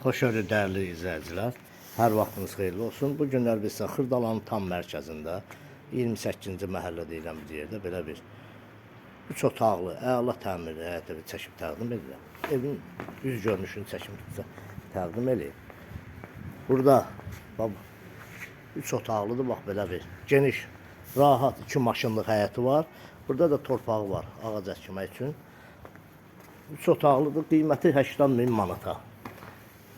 Xoş gördük dəyərli izləyicilər. Hər vaxtınız xeyirli olsun. Bu günlər biz Xırdalanın tam mərkəzində 28-ci məhəllə deyilən bir yerdə belə bir üç otaqlı, əla təmirli həyətə bir çəkib təqdim edirəm. Evin yüz görünüşünü tutsa təqdim edeyim. Burada bax üç otaqlıdır, bax belə bir geniş, rahat iki maşınlıq həyəti var. Burada da torpağı var ağac əkmək üçün. Üç otaqlıdır, qiyməti 80 min manata.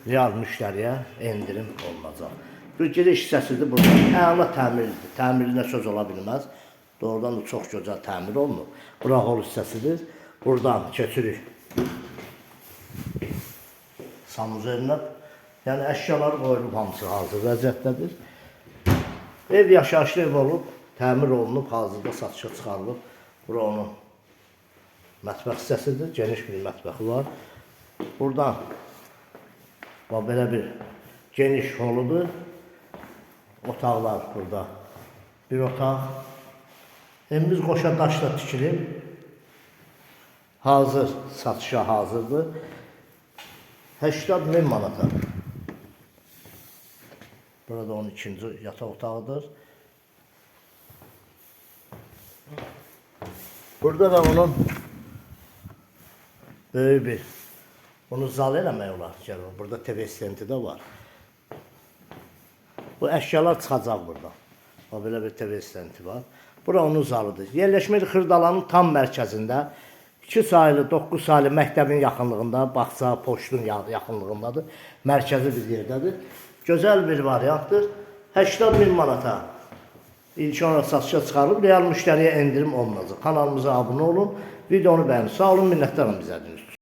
Real müştəriyə endirim olunacaq. Bu giriş hissəsidir burada. Əla təmirlidir. Təmirinə söz ola bilməz. Doğrudan da çox gözəl təmir olunub. Bura hol hissəsidir. Buradan keçirik. Sanuzerinə. Yəni əşyalar qoyulub hamısı hazır vəziyyətdədir. Ev yaşayışlı ev olub, təmir olunub, hazırda satışa çıxarılıb. Bura onun mətbəx hissəsidir. Geniş bir mətbəxi var. Buradan bax belə bir geniş holudur. Otaqlar burada. Bir otaq. Evimiz qoşa daşla tikilib. Hazır, satışa hazırdır. 80 min manata. Burada onun ikinci yataq otağıdır. Burada da onun böyük bir bunu zal eləmək. Gəl, burada TV stenti də var. Bu əşyalar çıxacaq buradan. Bax belə bir TV stenti var. Bura onun zalıdır. Yerləşmə Xırdalanın tam mərkəzində 2 saylı, 9 saylı məktəbin yaxınlığında, bağça, poçtun ya- yaxınlığındadır. Mərkəzi bir yerdədir. Gözəl bir variantdır. 80 min manata. İlk olaraq satışa çıxarılıb, real müştəriyə endirim olunacaq. Kanalımıza abunə olun, videonu bəyənin. Sağ olun, minnətdaram bizə.